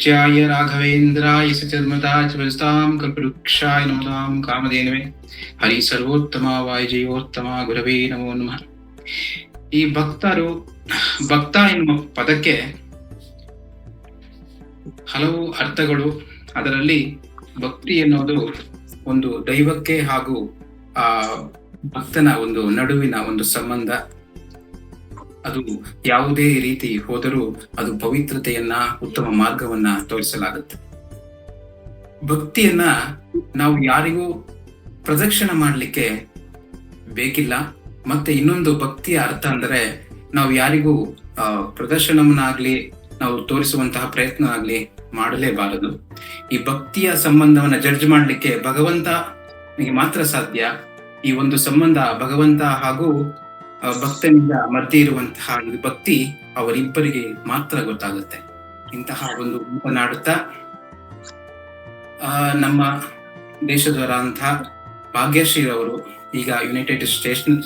ಉಚ್ಚಾಯ ರಾಘವೇಂದ್ರಾಯ ಸಚರ್ಮತಾಚಮಸ್ತಾಂ ಕಲ್ಪವೃಕ್ಷಾಯ ನಮತಾಂ ಕಾಮಧೇನವೇ ಹರಿ ಸರ್ವೋತ್ತಮ ವಾಯುಜೀವೋತ್ತಮ ಗುರವೇ ನಮೋ ನಮಃ ಈ ಭಕ್ತರು, ಭಕ್ತ ಎನ್ನುವ ಪದಕ್ಕೆ ಹಲವು ಅರ್ಥಗಳು, ಅದರಲ್ಲಿ ಭಕ್ತಿ ಎನ್ನುವುದು ಒಂದು ದೈವಕ್ಕೆ ಹಾಗೂ ಆ ಭಕ್ತನ ಒಂದು ನಡುವಿನ ಒಂದು ಸಂಬಂಧ. ಅದು ಯಾವುದೇ ರೀತಿ ಹೋದರೂ ಅದು ಪವಿತ್ರತೆಯನ್ನ, ಉತ್ತಮ ಮಾರ್ಗವನ್ನ ತೋರಿಸಲಾಗುತ್ತೆ. ಭಕ್ತಿಯನ್ನ ನಾವು ಯಾರಿಗೂ ಪ್ರದಕ್ಷಿಣ ಮಾಡಲಿಕ್ಕೆ ಬೇಕಿಲ್ಲ. ಮತ್ತೆ ಇನ್ನೊಂದು ಭಕ್ತಿಯ ಅರ್ಥ ಅಂದ್ರೆ ನಾವು ಯಾರಿಗೂ ಪ್ರದರ್ಶನವನ್ನಾಗ್ಲಿ, ನಾವು ತೋರಿಸುವಂತಹ ಪ್ರಯತ್ನ ಆಗ್ಲಿ ಮಾಡಲೇಬಾರದು. ಈ ಭಕ್ತಿಯ ಸಂಬಂಧವನ್ನ ಜಡ್ಜ್ ಮಾಡಲಿಕ್ಕೆ ಭಗವಂತ ಮಾತ್ರ ಸಾಧ್ಯ. ಈ ಒಂದು ಸಂಬಂಧ ಭಗವಂತ ಹಾಗೂ ಭಕ್ತನಿಂದ ಮಧ್ಯೆ ಇರುವಂತಹ ಭಕ್ತಿ ಅವರಿಬ್ಬರಿಗೆ ಮಾತ್ರ ಗೊತ್ತಾಗುತ್ತೆ. ಇಂತಹ ಒಂದು ಮಾತನಾಡುತ್ತಾ ಆ, ನಮ್ಮ ದೇಶದವರಂತಹ ಭಾಗ್ಯಶ್ರೀ ಅವರು ಈಗ ಯುನೈಟೆಡ್ ಸ್ಟೇಷನ್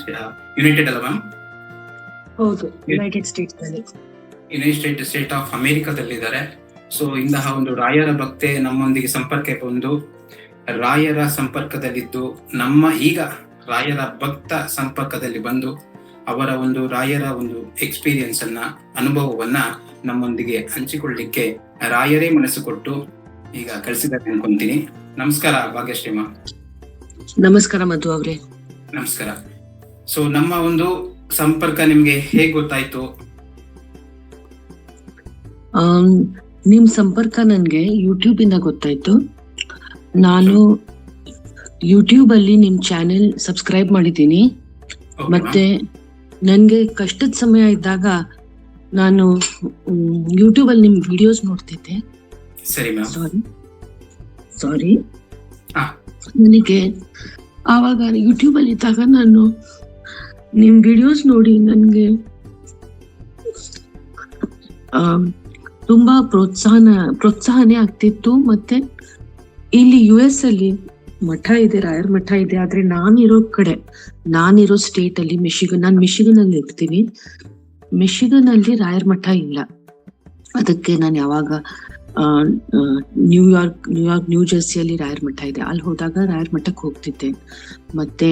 ಯುನೈಟೆಡ್ ಅಲ್ಲ ಮ್ಯಾಮ್ ಹೌದು United States United State of ಅಮೆರಿಕದಲ್ಲಿದ್ದಾರೆ so ಇಂತಹ ಒಂದು ರಾಯರ ಭಕ್ತೆ ನಮ್ಮೊಂದಿಗೆ ಸಂಪರ್ಕಕ್ಕೆ ಬಂದು ರಾಯರ ಸಂಪರ್ಕದಲ್ಲಿದ್ದು ನಮ್ಮ ಈಗ ರಾಯರ ಭಕ್ತ ಸಂಪರ್ಕದಲ್ಲಿ ಬಂದು ಅವರ ಒಂದು ರಾಯರ ಒಂದು ಎಕ್ಸ್ಪೀರಿಯನ್ಸ್ ಅನ್ನ ಅನುಭವವನ್ನ ನಮ್ಮೊಂದಿಗೆ ಹಂಚಿಕೊಳ್ಳಿಕ್ಕೆ ರಾಯರೇ ಮನಸ್ಸು ಕೊಟ್ಟು ಈಗ ಕಳಿಸಿದ್ದಾರೆ ಅನ್ಕೊಂತೀನಿ. ನಮಸ್ಕಾರ ಭಾಗ್ಯಶ್ರೀಮ. ನಮಸ್ಕಾರ ಮಧು ಅವ್ರೆ. ನಮಸ್ಕಾರ. ಸೊ ನಮ್ಮ ಒಂದು ಸಂಪರ್ಕ ನಿಮ್ಗೆ ಹೇಗ್ ಗೊತ್ತಾಯ್ತು? ನಿಮ್ ಸಂಪರ್ಕ ನನ್ಗೆ ಯೂಟ್ಯೂಬ್ ಇಂದ ಗೊತ್ತಾಯ್ತು. ನಾನು ಯೂಟ್ಯೂಬ್ ಅಲ್ಲಿ ನಿಮ್ ಚಾನೆಲ್ ಸಬ್ಸ್ಕ್ರೈಬ್ ಮಾಡಿದ್ದೀನಿ. ಮತ್ತೆ ನನ್ಗೆ ಕಷ್ಟದ ಸಮಯ ಇದ್ದಾಗ ನಾನು ಯೂಟ್ಯೂಬ್ ಅಲ್ಲಿ ನಿಮ್ ವಿಡಿಯೋಸ್ ನೋಡ್ತಿದ್ದೆ. ಸರಿ ಸಾರಿ ಸಾರಿ. ನನಗೆ ಆವಾಗ ಯೂಟ್ಯೂಬ್ ಅಲ್ಲಿ ಇದ್ದಾಗ ನಾನು ನಿಮ್ ವಿಡಿಯೋಸ್ ನೋಡಿ ನನಗೆ ತುಂಬಾ ಪ್ರೋತ್ಸಾಹನ ಪ್ರೋತ್ಸಾಹನೆ ಆಗ್ತಿತ್ತು ಮತ್ತೆ ಇಲ್ಲಿ ಯು ಎಸ್ ಅಲ್ಲಿ ಮಠ ಇದೆ, ರಾಯರ್ ಮಠ ಇದೆ, ಆದ್ರೆ ನಾನಿರೋ ಕಡೆ, ನಾನಿರೋ ಸ್ಟೇಟ್ ಅಲ್ಲಿ ಮಿಶಿಗನ್ ನಾನು ಮಿಶಿಗನ್ ಅಲ್ಲಿ ಇರ್ತೀನಿ. ಮಿಶಿಗನ್ ಅಲ್ಲಿ ರಾಯರ್ ಮಠ ಇಲ್ಲ. ಅದಕ್ಕೆ ನಾನು ಯಾವಾಗ New York New York New ಜರ್ಸಿಯಲ್ಲಿ Rayar ಮಠ ಇದೆ. ಅಲ್ಲಿ ಹೋದಾಗ ರಾಯರ್ ಮಠಕ್ಕೆ ಹೋಗ್ತಿದ್ದೆ. ಮತ್ತೆ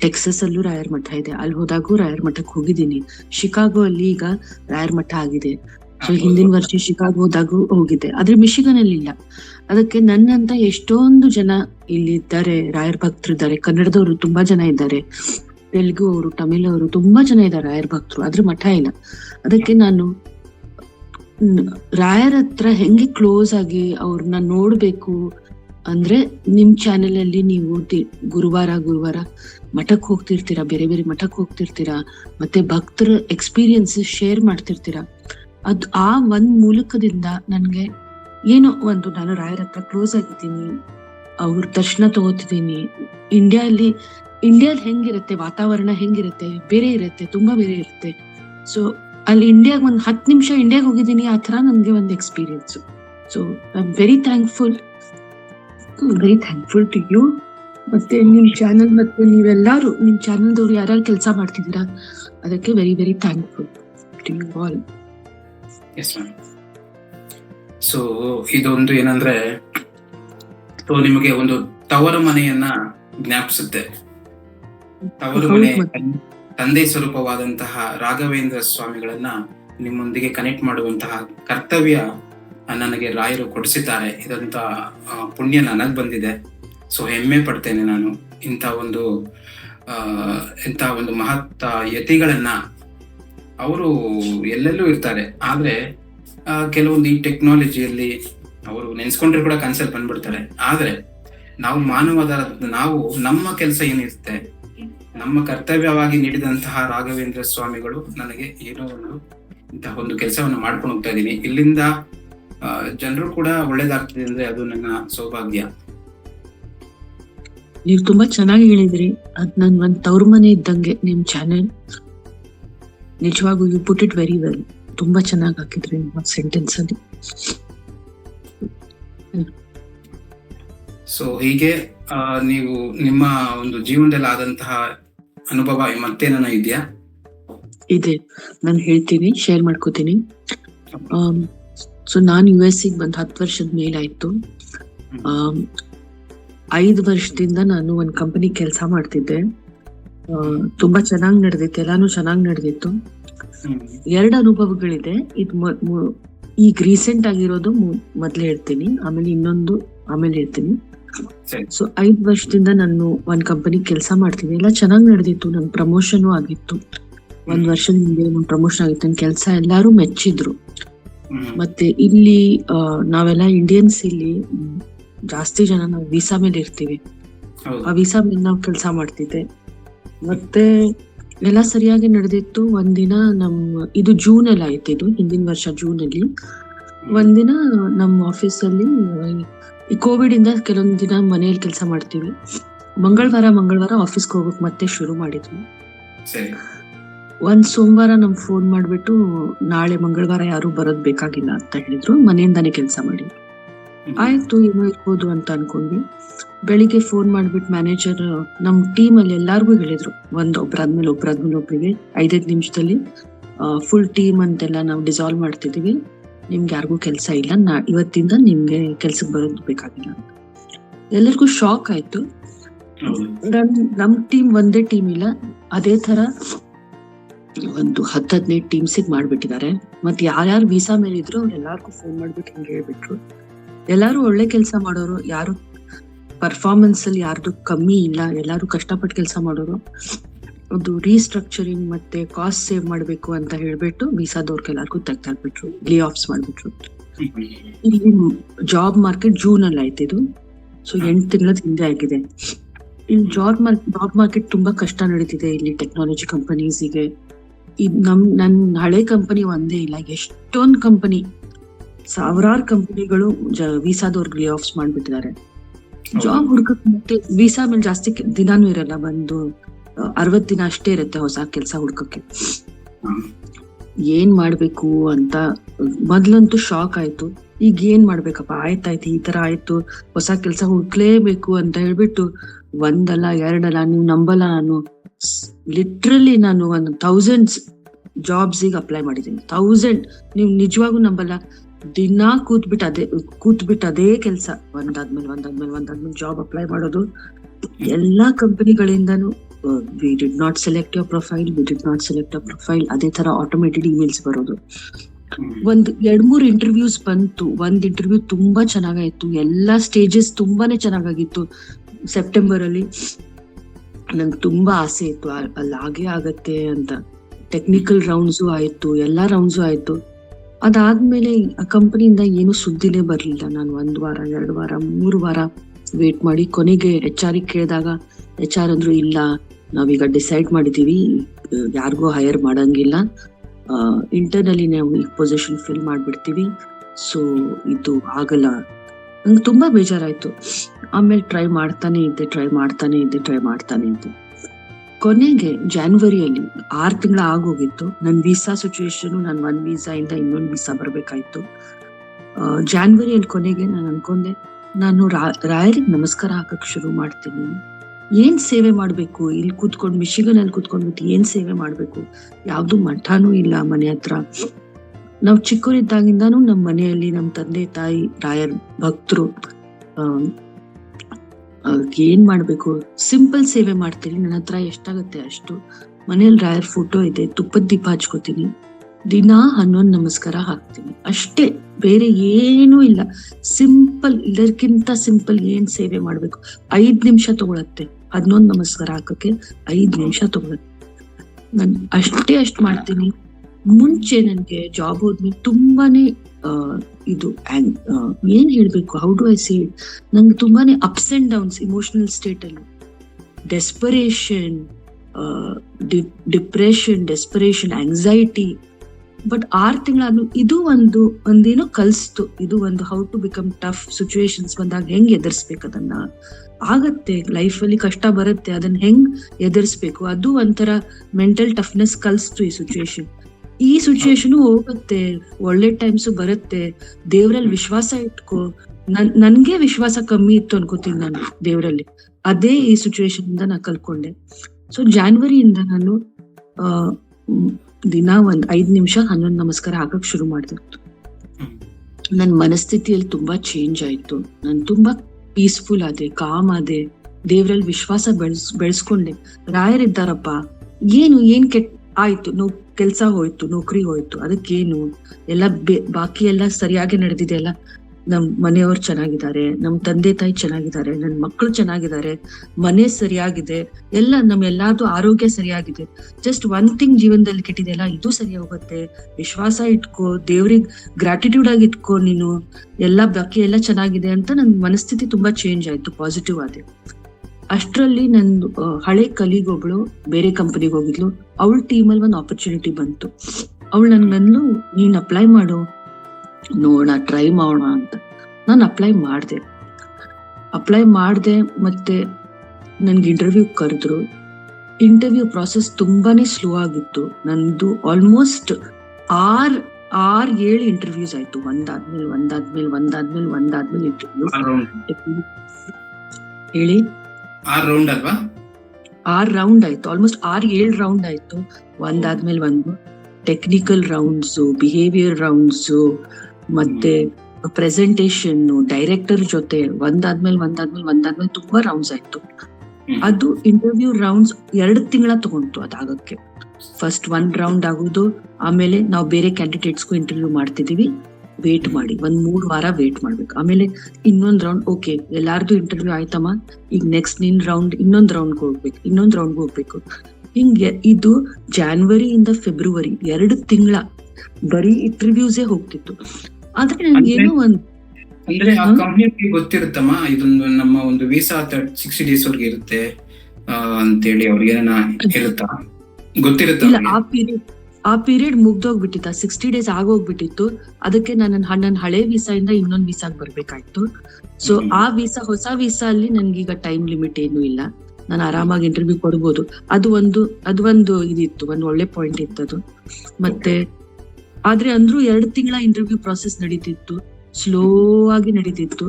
ಟೆಕ್ಸಸ್ ಅಲ್ಲೂ ರಾಯರ್ ಮಠ ಇದೆ. ಅಲ್ಲಿ ಹೋದಾಗೂ ರಾಯರ್ ಮಠಕ್ಕೆ ಹೋಗಿದ್ದೀನಿ. ಶಿಕಾಗೋ ಅಲ್ಲಿ ಈಗ ರಾಯರ್ ಮಠ ಆಗಿದೆ. ಸೊ ಹಿಂದಿನ ವರ್ಷ ಶಿಕಾಗೋ ಹೋದಾಗೂ ಹೋಗಿದ್ದೆ ಆದ್ರೆ ಮಿಶಿಗನ್ ಅಲ್ಲಿ ಇಲ್ಲ. ಅದಕ್ಕೆ ನನ್ನಂತ ಎಷ್ಟೊಂದು ಜನ ಇಲ್ಲಿ ಇದ್ದಾರೆ ರಾಯರ್ ಭಕ್ತರಿದ್ದಾರೆ ಕನ್ನಡದವರು ತುಂಬಾ ಜನ ಇದ್ದಾರೆ. ತೆಲುಗು ಅವರು, ತಮಿಳ್ ಅವರು ತುಂಬಾ ಜನ ಇದ್ದಾರೆ ರಾಯರ್ ಭಕ್ತರು. ಆದ್ರೆ ಮಠ ಇಲ್ಲ. ಅದಕ್ಕೆ ನಾನು ರಾಯರ್ ಹತ್ರ ಹೆಂಗೆ ಕ್ಲೋಸ್ ಆಗಿ ಅವ್ರನ್ನ ನೋಡ್ಬೇಕು ಅಂದ್ರೆ ನಿಮ್ ಚಾನೆಲ್ ಅಲ್ಲಿ ನೀವು ಗುರುವಾರ ಗುರುವಾರ ಮಠಕ್ ಹೋಗ್ತಿರ್ತೀರಾ? ಬೇರೆ ಬೇರೆ ಮಠಕ್ ಹೋಗ್ತಿರ್ತೀರಾ? ಮತ್ತೆ ಭಕ್ತರ ಎಕ್ಸ್ಪೀರಿಯನ್ಸ್ ಶೇರ್ ಮಾಡ್ತಿರ್ತೀರಾ? ಅದ್ ಆ ಒಂದ್ ಮೂಲಕದಿಂದ ನನ್ಗೆ ಏನೋ ಒಂದು ನಾನು ರಾಯರ ಹತ್ರ ಕ್ಲೋಸ್ ಆಗಿದ್ದೀನಿ, ಅವ್ರ ದರ್ಶನ ತಗೋತಿದ್ದೀನಿ. ಇಂಡಿಯಾ ಅಲ್ಲಿ ಇಂಡಿಯಾಲ್ ಹೆಂಗಿರುತ್ತೆ, ವಾತಾವರಣ ಹೆಂಗಿರುತ್ತೆ, ಬೇರೆ ಇರುತ್ತೆ, ತುಂಬಾ ಬೇರೆ ಇರುತ್ತೆ. ಸೊ ಅಲ್ಲಿ ಇಂಡಿಯಾಗ ಒಂದ್ ಹತ್ತು ನಿಮಿಷ ಇಂಡಿಯಾಗ ಹೋಗಿದ್ದೀನಿ, ಆ ತರ ನನ್ಗೆ ಒಂದು experience so I am very thankful very thankful to you ಮತ್ತೆ ನಿಮ್ ಚಾನಲ್ ಮತ್ತೆ ನೀವೆಲ್ಲಾರು, ನಿಮ್ ಚಾನಲ್ದವ್ರು ಯಾರ್ಯಾರು ಕೆಲಸ ಮಾಡ್ತಿದ್ದೀರಾ, ಅದಕ್ಕೆ very very thankful to you all yes ma'am so ಇದೊಂದು ಏನಂದ್ರೆ ಸೊ ನಿಮಗೆ ಒಂದು ತವರು ಮನೆಯನ್ನ ಜ್ಞಾಪಿಸುತ್ತೆ. ತವರು ಮನೆ ತಂದೆ ಸ್ವರೂಪವಾದಂತಹ ರಾಘವೇಂದ್ರ ಸ್ವಾಮಿಗಳನ್ನ ನಿಮ್ಮೊಂದಿಗೆ ಕನೆಕ್ಟ್ ಮಾಡುವಂತಹ ಕರ್ತವ್ಯ ನನಗೆ ರಾಯರು ಕೊಡಿಸಿದ್ದಾರೆ. ಇದಂತ ಪುಣ್ಯ ನನಗ್ ಬಂದಿದೆ. ಸೊ ಹೆಮ್ಮೆ ಪಡ್ತೇನೆ ನಾನು ಇಂಥ ಒಂದು ಆ ಇಂಥ ಒಂದು ಮಹತ್ತ ಯತಿಗಳನ್ನ ಅವರು ಎಲ್ಲೆಲ್ಲೂ ಇರ್ತಾರೆ. ಆದ್ರೆ ಕೆಲವೊಂದು ಈ ಟೆಕ್ನಾಲಜಿಯಲ್ಲಿ ಅವರು ನೆನ್ಸ್ಕೊಂಡ್ರೆ ಕೂಡ ಕನ್ಸಲ್ಲಿ ಬಂದ್ಬಿಡ್ತಾರೆ. ಆದ್ರೆ, ನಾವು ಮಾನವದ ನಾವು ನಮ್ಮ ಕೆಲಸ ಏನಿರುತ್ತೆ, ನಮ್ಮ ಕರ್ತವ್ಯವಾಗಿ ನೀಡಿದಂತಹ ರಾಘವೇಂದ್ರ ಸ್ವಾಮಿಗಳು ನನಗೆ ಏನೋ ಒಂದು ಇಂತಹ ಒಂದು ಕೆಲಸವನ್ನು ಮಾಡ್ಕೊಂಡು ಹೋಗ್ತಾ ಇದ್ದೀನಿ. ಇಲ್ಲಿಂದ ಜನರು ಕೂಡ ಒಳ್ಳೇದಾಗ್ತದೆ ಅಂದ್ರೆ ಅದು ನನ್ನ ಸೌಭಾಗ್ಯ. ನೀವು ತುಂಬಾ ಚೆನ್ನಾಗಿ ಹೇಳಿದ್ರಿ. ಅದ್ ನನ್ ಒಂದ್ ತವ್ರ ಮನೆ ಇದ್ದಂಗೆ ನಿಮ್ ಚಾನೆಲ್ ನಿಜವಾಗೂ you put it very well ತುಂಬಾ ಚೆನ್ನಾಗಿ ಹಾಕಿದ್ರಿ ನಿಮ್ಮ ಸೆಂಟೆನ್ಸ್ ಅಲ್ಲಿ. ಸೊ ಹೀಗೆ ನೀವು ನಿಮ್ಮ ಒಂದು ಜೀವನದಲ್ಲಿ ಆದಂತಹ ಅನುಭವ ಮತ್ತೇನ ಇದೆಯಾ? ಇದೆ. ನಾನು ಹೇಳ್ತೀನಿ ಶೇರ್ ಮಾಡ್ಕೋತೀನಿ. ಸೊ ನಾನು ಯು ಎಸ್ ಬಂದ್ ಹತ್ತು ವರ್ಷದ ಮೇಲಾಯ್ತು ಆ ಐದು ವರ್ಷದಿಂದ ನಾನು ಒಂದು ಕಂಪನಿ ಕೆಲಸ ಮಾಡ್ತಿದ್ದೆ. ತುಂಬಾ ಚೆನ್ನಾಗಿ ನಡೆದಿತ್ತು ಎಲ್ಲಾನು ಚೆನ್ನಾಗಿ ನಡೆದಿತ್ತು. ಎರಡು ಅನುಭವಗಳಿದೆ. ಇದ್ ಈಗ ರೀಸೆಂಟ್ ಆಗಿರೋದು ಮೊದ್ಲೇ ಹೇಳ್ತೀನಿ. ಆಮೇಲೆ ಇನ್ನೊಂದು ಆಮೇಲೆ ಹೇಳ್ತೀನಿ. ಸೊ ಐದ್ ವರ್ಷದಿಂದ ನಾನು ಒಂದ್ ಕಂಪನಿ ಕೆಲಸ ಮಾಡ್ತೀನಿ ಎಲ್ಲ ಚೆನ್ನಾಗಿ ನಡೆದಿತ್ತು. ನನ್ ಪ್ರಮೋಷನ್ ಆಗಿತ್ತು. ಒಂದ್ ವರ್ಷದ ಹಿಂದೆ ನನ್ ಪ್ರಮೋಷನ್ ಆಗಿತ್ತು. ನನ್ ಕೆಲಸ ಎಲ್ಲಾರು ಮೆಚ್ಚಿದ್ರು. ಮತ್ತೆ ಇಲ್ಲಿ ನಾವೆಲ್ಲ ಇಂಡಿಯನ್ಸ್ ಇಲ್ಲಿ ಜಾಸ್ತಿ ಜನ ನಾವು ವೀಸಾ ಮೇಲೆ ಇರ್ತೀವಿ. ಆ ವೀಸಾ ಮೇಲೆ ನಾವು ಕೆಲಸ ಮಾಡ್ತಿದ್ದೆ. ಮತ್ತೆ ಎಲ್ಲ ಸರಿಯಾಗಿ ನಡೆದಿತ್ತು. ಒಂದಿನ ನಮ್ ಇದು ಜೂನ್ ಅಲ್ಲಿ ಆಯ್ತು ಇದು ಹಿಂದಿನ ವರ್ಷ ಜೂನ್ ಅಲ್ಲಿ. ಒಂದಿನ ನಮ್ಮ ಆಫೀಸ್ ಅಲ್ಲಿ ಈ ಕೋವಿಡ್ ಇಂದ ಕೆಲವೊಂದ್ ದಿನ ಮನೆಯಲ್ಲಿ ಕೆಲಸ ಮಾಡ್ತೀವಿ. ಮಂಗಳವಾರ ಮಂಗಳವಾರ ಆಫೀಸ್ಗೆ ಹೋಗಕ್ ಮತ್ತೆ ಶುರು ಮಾಡಿದ್ವಿ. ಒಂದ್ ಸೋಮವಾರ ನಮ್ ಫೋನ್ ಮಾಡ್ಬಿಟ್ಟು ನಾಳೆ ಮಂಗಳವಾರ ಯಾರು ಬರೋದ್ ಬೇಕಾಗಿಲ್ಲ ಅಂತ ಹೇಳಿದ್ರು. ಮನೆಯಿಂದಾನೇ ಕೆಲಸ ಮಾಡಿ ಹ್ಮ್. ಆಯ್ತು ಏನೋ ಇರ್ಬೋದು ಅಂತ ಅನ್ಕೊಂಡ್ವಿ ಬೆಳಿಗ್ಗೆ ಫೋನ್ ಮಾಡ್ಬಿಟ್ಟು ಮ್ಯಾನೇಜರ್ ನಮ್ ಟೀಮ್ ಅಲ್ಲಿ ಎಲ್ಲಾರ್ಗು ಹೇಳಿದ್ರು. ಒಂದ್ ಒಬ್ರಾದ್ಮೇಲೆ ಒಬ್ರಾದ್ಮೇಲೆ ಒಬ್ರಿಗೆ. ಐದೈದು ನಿಮಿಷದಲ್ಲಿ ಫುಲ್ ಟೀಮ್ ಅಂತೆಲ್ಲ ನಾವು ಡಿಸಾಲ್ವ್ ಮಾಡ್ತಿದೀವಿ. ನಿಮ್ಗೆ ಯಾರಿಗೂ ಕೆಲಸ ಇಲ್ಲ. ನಾ ಇವತ್ತಿಂದ ನಿಮ್ಗೆ ಕೆಲ್ಸಕ್ಕೆ ಬರೋದು ಬೇಕಾಗಿಲ್ಲ ಎಲ್ಲರಿಗೂ ಶಾಕ್ ಆಯ್ತು. ನಮ್ ನಮ್ ಟೀಮ್ ಒಂದೇ ಟೀಮ್ ಇಲ್ಲ. ಅದೇ ತರ ಒಂದು ಹತ್ತು ಹದಿನೈದು ಟೀಮ್ಸಿಗೆ ಮಾಡ್ಬಿಟ್ಟಿದ್ದಾರೆ. ಮತ್ತೆ ಯಾರ್ಯಾರು ವೀಸಾ ಮೇಲೆ ಇದ್ರು ಅವ್ರು ಎಲ್ಲಾರ್ಗೂ ಫೋನ್ ಮಾಡ್ಬಿಟ್ಟು ಹಿಂಗೆ ಹೇಳ್ಬಿಟ್ರು. ಎಲ್ಲಾರು ಒಳ್ಳೆ ಕೆಲಸ ಮಾಡೋರು ಯಾರು ಪರ್ಫಾರ್ಮೆನ್ಸ್ ಅಲ್ಲಿ ಯಾರ್ದು ಕಮ್ಮಿ ಇಲ್ಲ ಎಲ್ಲಾರು ಕಷ್ಟಪಟ್ಟು ಕೆಲಸ ಮಾಡೋರು. ಅದು ರೀಸ್ಟ್ರಕ್ಚರಿಂಗ್ ಮತ್ತೆ ಕಾಸ್ಟ್ ಸೇವ್ ಮಾಡ್ಬೇಕು ಅಂತ ಹೇಳ್ಬಿಟ್ಟು ವೀಸಾದವ್ರಿಗೆ ಎಲ್ಲಾರ್ಗೂ ತೆಗ್ದಾಕ್ಬಿಟ್ರು ಲೇ ಆಫ್ಸ್ ಮಾಡ್ಬಿಟ್ರು. ಇಲ್ಲಿ ಜಾಬ್ ಮಾರ್ಕೆಟ್ ಜೂನ್ ಅಲ್ಲಿ ಆಯ್ತು ಇದು. ಸೊ ಎಂಟು ತಿಂಗಳ ಹಿಂದೆ ಆಗಿದೆ. ಇಲ್ಲಿ ಜಾಬ್ ಮಾರ್ಕ್ ಜಾಬ್ ಮಾರ್ಕೆಟ್ ತುಂಬಾ ಕಷ್ಟ ನಡೀತಿದೆ ಇಲ್ಲಿ ಟೆಕ್ನಾಲಜಿ ಕಂಪನೀಸಿಗೆ ಇದು ನಮ್ ನನ್ ಹಳೆ ಕಂಪನಿ ಒಂದೇ ಇಲ್ಲ ಎಷ್ಟೊಂದ್ ಕಂಪನಿ ಸಾವಿರಾರು ಕಂಪನಿಗಳು ವೀಸಾದವ್ರಿಗೆ ಲೇ ಆಫ್ಸ್ ಮಾಡ್ಬಿಟ್ಟಿದ್ದಾರೆ. ಜಾಬ್ ಹುಡ್ಕಕ್ ಮತ್ತೆ ವೀಸಾ ಮೇಲೆ ಜಾಸ್ತಿ ದಿನಾನು ಇರಲ್ಲ ಬಂದು ಅರವತ್ ದಿನ ಅಷ್ಟೇ ಇರುತ್ತೆ ಹೊಸ ಕೆಲಸ ಹುಡುಕಕ್ಕೆ. ಏನ್ ಮಾಡ್ಬೇಕು ಅಂತ ಮೊದ್ಲಂತೂ ಶಾಕ್ ಆಯ್ತು. ಈಗ ಏನ್ ಮಾಡ್ಬೇಕಪ್ಪ ಆಯ್ತಾಯ್ತು ಈ ತರ ಆಯ್ತು ಹೊಸ ಕೆಲಸ ಹುಡ್ಕ್ಲೇಬೇಕು ಅಂತ ಹೇಳ್ಬಿಟ್ಟು ಒಂದಲ್ಲ ಎರಡಲ್ಲ ನೀವು ನಂಬಲ್ಲ ನಾನು. ಲಿಟ್ರಲಿ ನಾನು ಒಂದು ಥೌಸಂಡ್ಸ್ ಜಾಬ್ಸಿಗೆ ಅಪ್ಲೈ ಮಾಡಿದ್ದೀನಿ. ಥೌಸಂಡ್ ನೀವು ನಿಜವಾಗೂ ನಂಬಲ್ಲ. ದಿನಾ ಕೂತ್ಬಿಟ್ಟು ಅದೇ ಕೂತ್ಬಿಟ್ಟು ಅದೇ ಕೆಲಸ. ಒಂದಾದ್ಮೇಲೆ ಒಂದಾದ್ಮೇಲೆ ಒಂದಾದ್ಮೇಲೆ ಜಾಬ್ ಅಪ್ಲೈ ಮಾಡೋದು. ಎಲ್ಲಾ ಕಂಪನಿಗಳಿಂದನು we did not select your profile we did not select your profile ಅದೇ ತರ ಆಟೋಮೇಟೆಡ್ ಇಮೇಲ್ಸ್ ಬರೋದು. ಒಂದ್ ಎರಡ್ ಮೂರ್ ಇಂಟರ್ವ್ಯೂಸ್ ಬಂತು. ಒಂದ್ ಇಂಟರ್ವ್ಯೂ ತುಂಬಾ ಚೆನ್ನಾಗಾಯ್ತು. ಎಲ್ಲಾ ಸ್ಟೇಜಸ್ ತುಂಬಾನೇ ಚೆನ್ನಾಗಾಗಿತ್ತು. ಸೆಪ್ಟೆಂಬರ್ ಅಲ್ಲಿ. ನಂಗೆ ತುಂಬಾ ಆಸೆ ಇತ್ತು. ಅಲ್ಲಿ ಹಾಗೆ ಆಗತ್ತೆ ಅಂತ. ಟೆಕ್ನಿಕಲ್ ರೌಂಡ್ಸು ಆಯ್ತು. ಎಲ್ಲಾ ರೌಂಡ್ಸು ಆಯ್ತು. ಅದಾದ್ಮೇಲೆ ಆ ಕಂಪನಿಯಿಂದ ಏನು ಸುದ್ದಿನೇ ಬರಲಿಲ್ಲ. ನಾನು ಒಂದ್ ವಾರ, ಎರಡು ವಾರ, ಮೂರು ವಾರ ವೇಟ್ ಮಾಡಿ ಕೊನೆಗೆ ಎಚ್ ಆರ್ ಕೇಳಿದಾಗ ಎಚ್ ಆರ್ ಅಂದ್ರು, ಇಲ್ಲ, ನಾವೀಗ ಡಿಸೈಡ್ ಮಾಡಿದೀವಿ, ಯಾರಿಗೂ ಹೈಯರ್ ಮಾಡಂಗಿಲ್ಲ. ಇಂಟರ್ನಲ್ಲಿ ನಾವು ಈ ಪೊಸಿಷನ್ ಫಿಲ್ ಮಾಡ್ಬಿಡ್ತೀವಿ. ಸೊ ಇದು ಆಗಲ್ಲ. ನಂಗೆ ತುಂಬಾ ಬೇಜಾರಾಯ್ತು. ಆಮೇಲೆ ಟ್ರೈ ಮಾಡ್ತಾನೆ ಇದ್ದೆ ಟ್ರೈ ಮಾಡ್ತಾನೆ ಇದ್ದೆ ಟ್ರೈ ಮಾಡ್ತಾನೆ ಇದ್ದೆ. ಕೊನೆಗೆ ಜಾನ್ವರಿಯಲ್ಲಿ ಆರು ತಿಂಗಳ ಆಗೋಗಿತ್ತು. ನನ್ನ ವೀಸಾ ಸಿಚುವೇಶನ್ ನಾನು ಒನ್ ವೀಸಾ ಇಂದ ಇನ್ನೊಂದು ವೀಸಾ ಬರ್ಬೇಕಾಯ್ತು. ಜಾನ್ವರಿಯಲ್ಲಿ ಕೊನೆಗೆ ನಾನು ಅನ್ಕೊಂಡೆ, ನಾನು ರಾಯರಿಗೆ ನಮಸ್ಕಾರ ಹಾಕಕ್ ಶುರು ಮಾಡ್ತೀನಿ. ಏನ್ ಸೇವೆ ಮಾಡ್ಬೇಕು? ಇಲ್ಲಿ ಕೂತ್ಕೊಂಡು ಮಿಶಿಗನ್ ಅಲ್ಲಿ ಕೂತ್ಕೊಂಡ್ಬಿಟ್ಟು ಏನ್ ಸೇವೆ ಮಾಡ್ಬೇಕು? ಯಾವ್ದು ಮಠನೂ ಇಲ್ಲ ಮನೆ ಹತ್ರ. ನಾವು ಚಿಕ್ಕವರಿದ್ದಾಗಿಂದಾನು ನಮ್ಮ ಮನೆಯಲ್ಲಿ ನಮ್ಮ ತಂದೆ, ತಾಯಿ, ರಾಯರ್, ಭಕ್ತರು ಏನ್ ಮಾಡ್ಬೇಕು? ಸಿಂಪಲ್ ಸೇವೆ ಮಾಡ್ತೀನಿ, ನನ್ನ ಹತ್ರ ಎಷ್ಟಾಗತ್ತೆ ಅಷ್ಟು. ಮನೇಲಿ ರಾಯರ್ ಫೋಟೋ ಇದೆ, ತುಪ್ಪದ ದೀಪ ಹಚ್ಕೋತೀನಿ. ದಿನಾ ಹನ್ನೊಂದು ನಮಸ್ಕಾರ ಹಾಕ್ತೀನಿ. ಅಷ್ಟೇ, ಬೇರೆ ಏನೂ ಇಲ್ಲ. ಸಿಂಪಲ್ ಇದಕ್ಕಿಂತ ಸಿಂಪಲ್ ಏನ್ ಸೇವೆ ಮಾಡ್ಬೇಕು? ಐದ್ ನಿಮಿಷ ತಗೊಳತ್ತೆ. ಹನ್ನೊಂದು ನಮಸ್ಕಾರ ಹಾಕಕ್ಕೆ ಐದ್ ನಿಮಿಷ ತಗೊಳತ್ತೆ. ನಾನು ಅಷ್ಟೇ ಅಷ್ಟು ಮಾಡ್ತೀನಿ. ಮುಂಚೆ ನನ್ಗೆ ಜಾಬ್ ಹೋದ್ಮೇಲೆ ತುಂಬಾನೇ ಇದು ಏನ್ ಹೇಳ್ಬೇಕು? ಹೌ ಡು ಐ ಸಿ ನಂಗೆ ತುಂಬಾನೇ ups and downs emotional state ಅಲ್ಲಿ. Desperation depression desperation anxiety but R ತಿಂಗಳಾದ್ರು ಇದು ಒಂದು, ಒಂದೇನೋ ಕಲಿಸ್ತು. ಇದು ಒಂದು how to become tough situations ಬಂದಾಗ ಹೆಂಗ್ ಎದುರಿಸ್ಬೇಕು ಅದನ್ನ? ಆಗತ್ತೆ. ಲೈಫ್ ಅಲ್ಲಿ ಕಷ್ಟ ಬರುತ್ತೆ. ಅದನ್ನ ಹೆಂಗ್ ಎದುರಿಸ್ಬೇಕು? ಅದು ಒಂಥರ ಮೆಂಟಲ್ ಟಫ್ನೆಸ್ ಕಲಿಸ್ತು ಈ ಸಿಚುವೇಶನ್ ಈ ಸಿಚುಯೇಷನ್ ಹೋಗುತ್ತೆ, ಒಳ್ಳೆ ಟೈಮ್ಸ್ ಬರುತ್ತೆ. ದೇವರಲ್ಲಿ ವಿಶ್ವಾಸ ಇಟ್ಕೋ, ನನ್, ನನ್ಗೆ ವಿಶ್ವಾಸ ಕಮ್ಮಿ ಇತ್ತು ಅನ್ಕೋತೀನಿ ನಾನು ದೇವರಲ್ಲಿ. ಅದೇ ಈ ಸಿಚುವೇಶನ್ ಇಂದ ನಾ ಕಲ್ಕೊಂಡೆ ಸೊ ಜಾನ್ವರಿಯಿಂದ ನಾನು, ಆ ದಿನ ಒಂದ್ ಐದ್ ನಿಮಿಷ ಹನ್ನೊಂದು ನಮಸ್ಕಾರ ಹಾಕಕ್ ಶುರು ಮಾಡಿದೆ. ನನ್ ಮನಸ್ಥಿತಿಯಲ್ಲಿ ತುಂಬಾ ಚೇಂಜ್ ಆಯ್ತು. ನಾನು ತುಂಬಾ ಪೀಸ್ಫುಲ್ ಆದೆ ಕಾಮ್ ಆದೆ. ದೇವರಲ್ಲಿ ವಿಶ್ವಾಸ ಬೆಳೆಸ್, ಬೆಳೆಸ್ಕೊಂಡೆ. ರಾಯರಿದ್ದಾರಪ್ಪ, ಏನು, ಏನ್ ಕೆಟ್ ಆಯ್ತು, ನೋ ಕೆಲ್ಸ ಹೋಯ್ತು, ನೌಕರಿ ಹೋಯ್ತು, ಅದಕ್ಕೇನು? ಎಲ್ಲ ಬಾಕಿ ಎಲ್ಲ ಸರಿಯಾಗಿ ನಡೆದಿದೆ ಅಲ್ಲ? ನಮ್ ಮನೆಯವ್ರು ಚೆನ್ನಾಗಿದ್ದಾರೆ, ನಮ್ ತಂದೆ ತಾಯಿ ಚೆನ್ನಾಗಿದ್ದಾರೆ, ನನ್ ಮಕ್ಕಳು ಚೆನ್ನಾಗಿದ್ದಾರೆ, ಮನೆ ಸರಿಯಾಗಿದೆ, ಎಲ್ಲ ನಮ್ ಎಲ್ಲಾರ್ದು ಆರೋಗ್ಯ ಸರಿಯಾಗಿದೆ. ಜಸ್ಟ್ ಒನ್ ಥಿಂಗ್ ಜೀವನದಲ್ಲಿ ಕೆಟ್ಟಿದೆಯಲ್ಲ ಇದು ಸರಿ ಹೋಗುತ್ತೆ ವಿಶ್ವಾಸ ಇಟ್ಕೋ, ದೇವ್ರಿಗೆ ಗ್ರಾಟಿಟ್ಯೂಡ್ ಆಗಿ ಇಟ್ಕೋ ನೀನು. ಎಲ್ಲ ಬಾಕಿ ಎಲ್ಲ ಚೆನ್ನಾಗಿದೆ ಅಂತ ನನ್ ಮನಸ್ಥಿತಿ ತುಂಬಾ ಚೇಂಜ್ ಆಯ್ತು ಪಾಸಿಟಿವ್ ಆದೆ. ಅಷ್ಟ್ರಲ್ಲಿ ನಂದು ಹಳೆ ಕಲೀಗ್ ಒಬ್ಳು ಬೇರೆ ಕಂಪನಿಗೆ ಹೋಗಿದ್ಲು. ಅವಳ ಟೀಮಲ್ಲಿ ಒಂದು ಆಪರ್ಚುನಿಟಿ ಬಂತು. ಅವಳು ನನ್ಗಂದ್ಲು ನೀನ್ ಅಪ್ಲೈ ಮಾಡು. ನೋಡೋಣ ಟ್ರೈ ಮಾಡೋಣ ಅಂತ. ನಾನು ಅಪ್ಲೈ ಮಾಡಿದೆ. ಅಪ್ಲೈ ಮಾಡಿದೆ ಮತ್ತೆ ನನ್ಗೆ ಇಂಟರ್ವ್ಯೂ ಕರೆದ್ರು. ಇಂಟರ್ವ್ಯೂ ಪ್ರಾಸೆಸ್ ತುಂಬಾನೇ ಸ್ಲೋ ಆಗಿತ್ತು. ನಂದು ಆಲ್ಮೋಸ್ಟ್ ಆರ್ ಆರ್ ಏಳು ಇಂಟರ್ವ್ಯೂಸ್ ಆಯ್ತು. ಒಂದಾದ್ಮೇಲೆ ಒಂದಾದ್ಮೇಲೆ ಒಂದಾದ್ಮೇಲೆ ಒಂದಾದ್ಮೇಲೆ ಇಂಟರ್ವ್ಯೂ ಹೇಳಿ. ಆರ್ ರೌಂಡ್ ಅಲ್ವಾ? ಆರ್ ರೌಂಡ್ ಆಯ್ತು. ಆಲ್ಮೋಸ್ಟ್ ಆರ್ ಏಳ್ ರೌಂಡ್ ಆಯ್ತು. ಒಂದಾದ್ಮೇಲೆ ಒಂದು ಟೆಕ್ನಿಕಲ್ ರೌಂಡ್ಸ್ ಬಿಹೇವಿಯರ್ ರೌಂಡ್ಸ್ ಮತ್ತೆ ಪ್ರೆಸೆಂಟೇಷನ್ ಡೈರೆಕ್ಟರ್ ಜೊತೆ ಒಂದಾದ್ಮೇಲೆ ಒಂದಾದ್ಮೇಲೆ ಒಂದಾದ್ಮೇಲೆ ತುಂಬಾ ರೌಂಡ್ಸ್ ಆಯ್ತು. ಅದು ಇಂಟರ್ವ್ಯೂ ರೌಂಡ್ಸ್ ಎರಡು ತಿಂಗಳ ತಗೊಂತು ಅದಾಗಕ್ಕೆ. ಫಸ್ಟ್ ಒನ್ ರೌಂಡ್ ಆಗೋದು ಆಮೇಲೆ ನಾವು ಬೇರೆ ಕ್ಯಾಂಡಿಡೇಟ್ಸ್ಗೂ ಇಂಟರ್ವ್ಯೂ ಮಾಡ್ತಿದೀವಿ. ವೇಟ್ ಮಾಡಿ ಒಂದ್ ಮೂರ್ ವಾರ ವೇಟ್ ಮಾಡ್ಬೇಕು. ಆಮೇಲೆ ಇನ್ನೊಂದ್ ರೌಂಡ್ ಓಕೆ ಎಲ್ಲಾರ್ದು ಇಂಟರ್ವ್ಯೂ ಆಯ್ತಮ್ಮ? ಈಗ ನೆಕ್ಸ್ಟ್ ನಿನ್ ರೌಂಡ್ ಇನ್ನೊಂದ್ ರೌಂಡ್ ಹೋಗ್ಬೇಕು ಇನ್ನೊಂದ್ ರೌಂಡ್ ಹೋಗ್ಬೇಕು. ಹಿಂಗ್ ಇದು ಜಾನ್ವರಿಯಿಂದ ಫೆಬ್ರವರಿ ಎರಡು ತಿಂಗಳ ಬರೀ ಇಂಟರ್ವ್ಯೂಸೇ ಹೋಗ್ತಿತ್ತು. ಆದ್ರೆ ನನ್ಗೆ ಏನೋ ಒಂದ್ ಅಂದ್ರೆ ಆ ಕಂಪ್ನಿ ಗೊತ್ತಿರುತ್ತಮ್ಮ? ಇದೊಂದು ನಮ್ಮ ಒಂದು ವೀಸಾ ಸಿಕ್ಸ್ಟಿ ಡೇಸ್ ವರ್ಗೆ ಇರುತ್ತೆ ಅಂತೇಳಿ ಅವ್ರಿಗೆ ಏನ ಹೇಳುತ್ತಾ ಗೊತ್ತಿರುತ್ತಾ? ಆ ಪೀರಿಯಡ್ ಮುಗ್ದೋಗ್ಬಿಟ್ಟಿತ್ತು. ಸಿಕ್ಸ್ಟಿ ಡೇಸ್ ಆಗೋಗ್ಬಿಟ್ಟಿತ್ತು. ಅದಕ್ಕೆ ನನ್ನ ನನ್ನ ಹಳೆ ವೀಸಾ ಇಂದ ಇನ್ನೊಂದ್ ವೀಸಾಗ್ ಬರ್ಬೇಕಾಯ್ತು. ಸೊ ಆ ವೀಸಾ ಹೊಸ ವೀಸಾ ಅಲ್ಲಿ ನನ್ಗೀಗ ಟೈಮ್ ಲಿಮಿಟ್ ಏನು ಇಲ್ಲ. ನಾನು ಆರಾಮಾಗಿ ಇಂಟರ್ವ್ಯೂ ಕೊಡ್ಬೋದು. ಅದು ಒಂದು ಅದು ಒಂದು ಇದಿತ್ತು ಒಂದು ಒಳ್ಳೆ ಪಾಯಿಂಟ್ ಇತ್ತು ಅದು. ಮತ್ತೆ ಆದ್ರೆ ಅಂದ್ರೂ ಎರಡು ತಿಂಗಳ ಇಂಟರ್ವ್ಯೂ ಪ್ರಾಸೆಸ್ ನಡೀತಿತ್ತು. ಸ್ಲೋ ಆಗಿ ನಡೀತಿತ್ತು.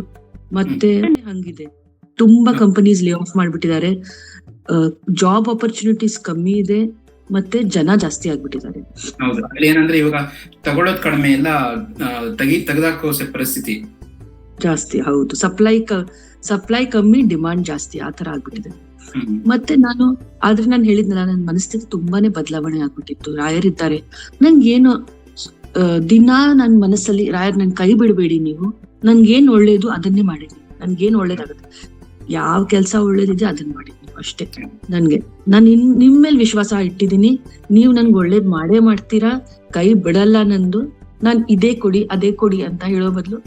ಮತ್ತೆ ಹಂಗಿದೆ. ತುಂಬಾ companies lay off ಮಾಡ್ಬಿಟ್ಟಿದ್ದಾರೆ. Job opportunities ಕಮ್ಮಿ ಇದೆ. ಮತ್ತೆ ಜನ ಜಾಸ್ತಿ ಆಗ್ಬಿಟ್ಟಿದ್ದಾರೆ. ಹೌದು. ಅಲ್ಲಿ ಏನಂದ್ರೆ ಇವಾಗ ತಗೊಳ್ಳೋದ್ ಕಡಿಮೆ ಎಲ್ಲ ತೆಗಿ ತೆಗೆದಾಕೋ ಪರಿಸ್ಥಿತಿ. ಜಾಸ್ತಿ ಹೌದು. ಸಪ್ಲೈ ಸಪ್ಲೈ ಕಮ್ಮಿ ಡಿಮಾಂಡ್ ಜಾಸ್ತಿ ಆ ತರ ಆಗ್ಬಿಟ್ಟಿದೆ. ಮತ್ತೆ ನಾನು ಆದ್ರೆ ನಾನು ಹೇಳಿದ್ನಲ್ಲ ನನ್ನ ಮನಸ್ಥಿತಿ ತುಂಬಾನೇ ಬದಲಾವಣೆ ಆಗ್ಬಿಟ್ಟಿತ್ತು. ರಾಯರಿದ್ದಾರೆ ಏನು ದಿನ ನನ್ನ ಮನಸ್ಸಲ್ಲಿ ರಾಯರ್ ನನ್ ಕೈ ಬಿಡಬೇಡಿ ನೀವು. ನನ್ಗೇನ್ ಒಳ್ಳೇದು ಅದನ್ನೇ ಮಾಡಿದ್ವಿ ನನ್ಗೇನ್ ಒಳ್ಳೇದಾಗುತ್ತೆ. ಯಾವ ಕೆಲಸ ಒಳ್ಳೇದಿದೆ ಅದನ್ನ ಮಾಡಿ. ನೀವು ಅಷ್ಟೇ. ನನ್ಗೆ ನಾನು ಇನ್ ನಿಮ್ ಮೇಲೆ ವಿಶ್ವಾಸ ಇಟ್ಟಿದ್ದೀನಿ. ನೀವು ನನ್ಗೆ ಒಳ್ಳೇದ್ ಮಾಡೇ ಮಾಡ್ತೀರಾ? ಕೈ ಬಿಡಲ್ಲ ನಂದು. ನಾನು ಇದೇ ಕೊಡಿ ಅದೇ ಕೊಡಿ ಅಂತ ಹೇಳೋ ಬದಲು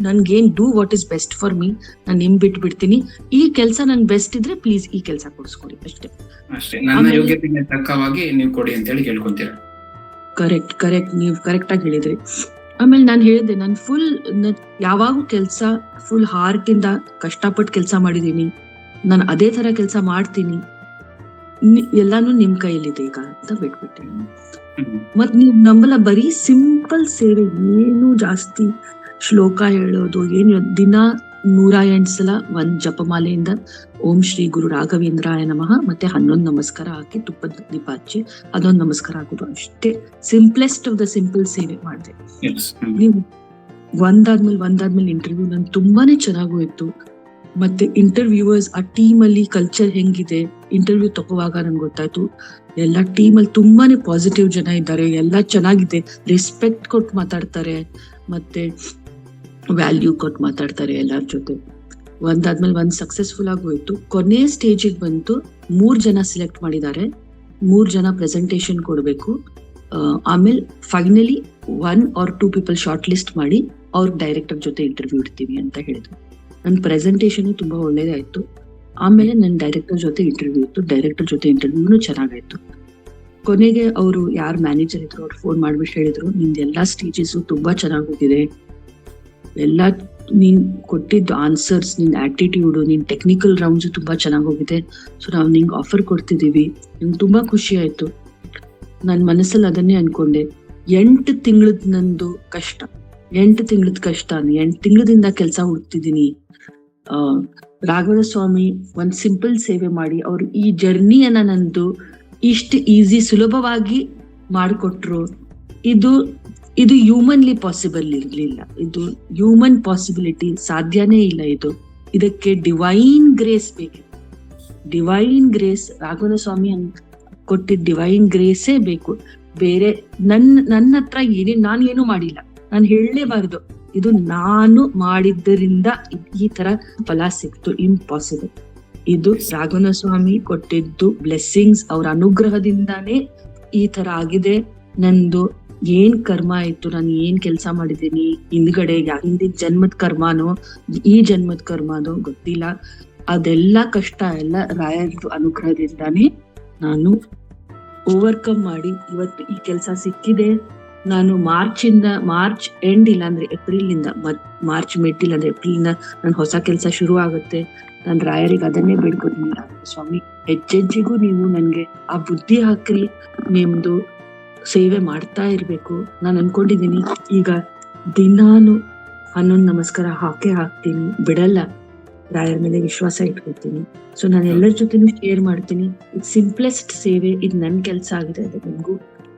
ನನ್ಗೇನ್ do what is best for me ನಾನು ನಿಮ್ ಬಿಟ್ಟು ಬಿಡ್ತೀನಿ. ಈ ಕೆಲಸ ನನ್ ಬೆಸ್ಟ್ ಇದ್ರೆ ಪ್ಲೀಸ್ ಈ ಕೆಲಸ ಕೊಡಿಸ್ಕೊಡಿ ಅಷ್ಟೇ. ಅಷ್ಟೇ. ನನ್ನ ಆಮೇಲೆ- ಯೋಗ್ಯತೆಗೆ ತಕ್ಕವಾಗಿ ನೀವು ಕೊಡಿ ಅಂತ ಹೇಳಿ ಕೇಳ್ಕೊಂತೀರ. ಕರೆಕ್ಟ್ ಕರೆಕ್ಟ್ ನೀವು ಕರೆಕ್ಟ್ ಆಗಿ ಹೇಳಿದ್ರಿ. ಆಮೇಲೆ ನಾನು ಹೇಳಿದೆ ನಾನು ಫುಲ್ ಯಾವಾಗೂ ಕೆಲಸ ಫುಲ್ ಹಾರ್ಟ್ ಇಂದ ಕಷ್ಟಪಟ್ಟು ಕೆಲಸ ಮಾಡಿದೀನಿ. ನಾನು ಅದೇ ತರ ಕೆಲಸ ಮಾಡ್ತೀನಿ. ಎಲ್ಲಾನು ನಿಮ್ ಕೈಯಲ್ಲಿದೆ ಈಗ ಅಂತ ಬಿಟ್ಬಿಟ್ಟೆ. ಮತ್ ನೀವ್ ನಂಬಲ್ಲ ಬರೀ ಸಿಂಪಲ್ ಸೇವೆ ಏನು ಜಾಸ್ತಿ ಶ್ಲೋಕ ಹೇಳೋದು ಏನು ದಿನ ನೂರ ಎಂಟು ಸಲ ಒಂದ್ ಜಪಮಾಲೆಯಿಂದ ಓಂ ಶ್ರೀ ಗುರು ರಾಘವೇಂದ್ರಾಯ ನಮಃ ಮತ್ತೆ ಹನ್ನೊಂದು ನಮಸ್ಕಾರ ಹಾಕಿ ತುಪ್ಪದ ದೀಪ ಹಚ್ಚಿ ಅದೊಂದು ನಮಸ್ಕಾರ ಹಾಕೋದು. ಅಷ್ಟೇ ಸಿಂಪ್ಲೆಸ್ಟ್ ಆಫ್ ದ ಸಿಂಪಲ್ ಸೇವೆ ಮಾಡಿದೆ. ನೀವು ಒಂದಾದ್ಮೇಲೆ ಒಂದಾದ್ಮೇಲೆ ಇಂಟರ್ವ್ಯೂ ನನ್ ತುಂಬಾನೇ ಚೆನ್ನಾಗೂ ಹೋಯ್ತು. ಮತ್ತೆ ಇಂಟರ್ವ್ಯೂವರ್ಸ್ ಆ ಟೀಮ್ ಅಲ್ಲಿ ಕಲ್ಚರ್ ಹೆಂಗಿದೆ? ಇಂಟರ್ವ್ಯೂ ತಗೋವಾಗ ನನ್ಗೆ ಗೊತ್ತಾಯ್ತು, ಎಲ್ಲ ಟೀಮ್ ಅಲ್ಲಿ ತುಂಬಾನೇ ಪಾಸಿಟಿವ್ ಜನ ಇದ್ದಾರೆ, ಎಲ್ಲ ಚೆನ್ನಾಗಿದೆ. ರೆಸ್ಪೆಕ್ಟ್ ಕೊಟ್ಟು ಮಾತಾಡ್ತಾರೆ, ಮತ್ತೆ ವ್ಯಾಲ್ಯೂ ಕೊಟ್ಟು ಮಾತಾಡ್ತಾರೆ ಎಲ್ಲರ ಜೊತೆ. ಒಂದಾದ್ಮೇಲೆ ಒಂದ್ ಸಕ್ಸಸ್ಫುಲ್ ಆಗಿ ಹೋಯ್ತು ಕೊನೆ ಸ್ಟೇಜಿಗೆ ಬಂತು, ಮೂರ್ ಜನ ಸೆಲೆಕ್ಟ್ ಮಾಡಿದ್ದಾರೆ. ಮೂರ್ ಜನ ಪ್ರೆಸೆಂಟೇಶನ್ ಕೊಡಬೇಕು. ಆಮೇಲೆ finally one or two people shortlist ಮಾಡಿ, ಅವ್ರ ಡೈರೆಕ್ಟರ್ ಜೊತೆ ಇಂಟರ್ವ್ಯೂ ಇಡ್ತೀವಿ ಅಂತ ಹೇಳಿದ್ರು. ನನ್ನ ಪ್ರೆಸೆಂಟೇಷನ್ ತುಂಬಾ ಒಳ್ಳೇದಾಯ್ತು. ಆಮೇಲೆ ನನ್ನ ಡೈರೆಕ್ಟರ್ ಜೊತೆ ಇಂಟರ್ವ್ಯೂ ಇತ್ತು. ಡೈರೆಕ್ಟರ್ ಜೊತೆ ಇಂಟರ್ವ್ಯೂನು ಚೆನ್ನಾಗಾಯ್ತು. ಕೊನೆಗೆ ಅವರು ಯಾರು ಮ್ಯಾನೇಜರ್ ಇದ್ರು ಅವ್ರು ಫೋನ್ ಮಾಡ್ಬಿಟ್ಟು ಹೇಳಿದ್ರು ನಿಮ್ದು ಎಲ್ಲಾ ಸ್ಟೇಜಸ್ ತುಂಬಾ ಚೆನ್ನಾಗಿ ಹೋಗಿದೆ. ಎಲ್ಲ ನೀನ್ ಕೊಟ್ಟಿದ್ದು ಆನ್ಸರ್ಸ್ ನಿನ್ ಆಟಿಟ್ಯೂಡ್ ನಿನ್ ಟೆಕ್ನಿಕಲ್ ರೌಂಡ್ಸ್ ತುಂಬಾ ಚೆನ್ನಾಗಿ ಹೋಗಿದೆ. ಸೊ ನಾವು ನಿಂಗೆ ಆಫರ್ ಕೊಡ್ತಿದೀವಿ. ನಂಗೆ ತುಂಬಾ ಖುಷಿ ಆಯ್ತು. ನನ್ನ ಮನಸ್ಸಲ್ಲಿ ಅದನ್ನೇ ಅನ್ಕೊಂಡೆ. ಎಂಟು ತಿಂಗಳದ ನಂದು ಕಷ್ಟ. ಎಂಟು ತಿಂಗಳದ ಕಷ್ಟ ಎಂಟು ತಿಂಗಳದಿಂದ ಕೆಲಸ ಹುಡುಕ್ತಿದ್ದೀನಿ ಆ ರಾಘವ ಸ್ವಾಮಿ ಒಂದ್ ಸಿಂಪಲ್ ಸೇವೆ ಮಾಡಿ ಅವ್ರು ಈ ಜರ್ನಿಯನ್ನ ನಂದು ಇಷ್ಟು ಈಸಿ ಸುಲಭವಾಗಿ ಮಾಡಿಕೊಟ್ರು. ಇದು ಇದು ಹ್ಯೂಮನ್ಲಿ ಪಾಸಿಬಲ್ ಇರಲಿಲ್ಲ. ಇದು ಹ್ಯೂಮನ್ ಪಾಸಿಬಿಲಿಟಿ ಸಾಧ್ಯನೇ ಇಲ್ಲ ಇದು. ಇದಕ್ಕೆ ಡಿವೈನ್ ಗ್ರೇಸ್ ಬೇಕು ಡಿವೈನ್ ಗ್ರೇಸ್ ರಾಘವನ ಸ್ವಾಮಿ ಹಂಗ್ ಕೊಟ್ಟಿದ್ದ ಡಿವೈನ್ ಗ್ರೇಸೇ ಬೇಕು. ಬೇರೆ ನನ್ನ ನನ್ನ ಹತ್ರ ಏನೇ ನಾನು ಏನು ಮಾಡಿಲ್ಲ. ನಾನು ಹೇಳಲೇಬಾರ್ದು. ಇದು ನಾನು ಮಾಡಿದ್ದರಿಂದ ಈ ತರ ಫಲ ಸಿಕ್ತು. ಇಂಪಾಸಿಬಲ್ ಇದು ರಾಘವನ ಸ್ವಾಮಿ ಕೊಟ್ಟಿದ್ದು ಬ್ಲೆಸ್ಸಿಂಗ್ಸ್ ಅವ್ರ ಅನುಗ್ರಹದಿಂದಾನೇ ಈ ತರ ಆಗಿದೆ. ನಂದು ಏನ್ ಕರ್ಮ ಆಯ್ತು ನಾನು ಏನ್ ಕೆಲಸ ಮಾಡಿದ್ದೀನಿ, ಹಿಂದ್ಗಡೆ ಹಿಂದಿನ ಜನ್ಮದ ಕರ್ಮನೋ, ಈ ಜನ್ಮದ ಕರ್ಮನೋ ಗೊತ್ತಿಲ್ಲ. ಅದೆಲ್ಲ ಕಷ್ಟ ಎಲ್ಲ ರಾಯರ ಅನುಗ್ರಹದಿಂದಾನೇ ನಾನು ಓವರ್ಕಮ್ ಮಾಡಿ ಇವತ್ತು ಈ ಕೆಲಸ ಸಿಕ್ಕಿದೆ. ನಾನು ಮಾರ್ಚ್ ಇಂದ ಮಾರ್ಚ್ ಎಂಡ್ ಇಲ್ಲ ಅಂದ್ರೆ ಏಪ್ರಿಲ್ ಇಂದ ಮಾರ್ಚ್ ಮಿಡ್ ಇಲ್ಲ ಅಂದ್ರೆ ಏಪ್ರಿಲ್ ಇಂದ ನನ್ ಹೊಸ ಕೆಲಸ ಶುರು ಆಗುತ್ತೆ. ನಾನು ರಾಯರಿಗೆ ಅದನ್ನೇ ಬೇಡ್ಕೊತೀನಿ. ಸ್ವಾಮಿ, ಹೆಜ್ಜೆಜ್ಜಿಗೂ ನೀವು ನನ್ಗೆ ಆ ಬುದ್ಧಿ ಹಾಕಿ ನಿಮ್ದು ಸೇವೆ ಮಾಡ್ತಾ ಇರ್ಬೇಕು. ನಾನು ಅನ್ಕೊಂಡಿದ್ದೀನಿ, ಈಗ ದಿನಾನು ಹನ್ನೊಂದು ನಮಸ್ಕಾರ ಹಾಕೇ ಹಾಕ್ತೀನಿ. ಬಿಡಲ್ಲ. ರಾಯರ ಮೇಲೆ ವಿಶ್ವಾಸ ಇಟ್ಕೊಳ್ತೀನಿ. ಸೊ ನಾನು ಎಲ್ಲರ ಜೊತೆನೂ ಶೇರ್ ಮಾಡ್ತೀನಿ. ಇದು ಸಿಂಪ್ಲೆಸ್ಟ್ ಸೇವೆ, ಇದು ನನ್ನ ಕೆಲಸ ಆಗಿದೆ, ಅದು ನಿಮ್ಗೂ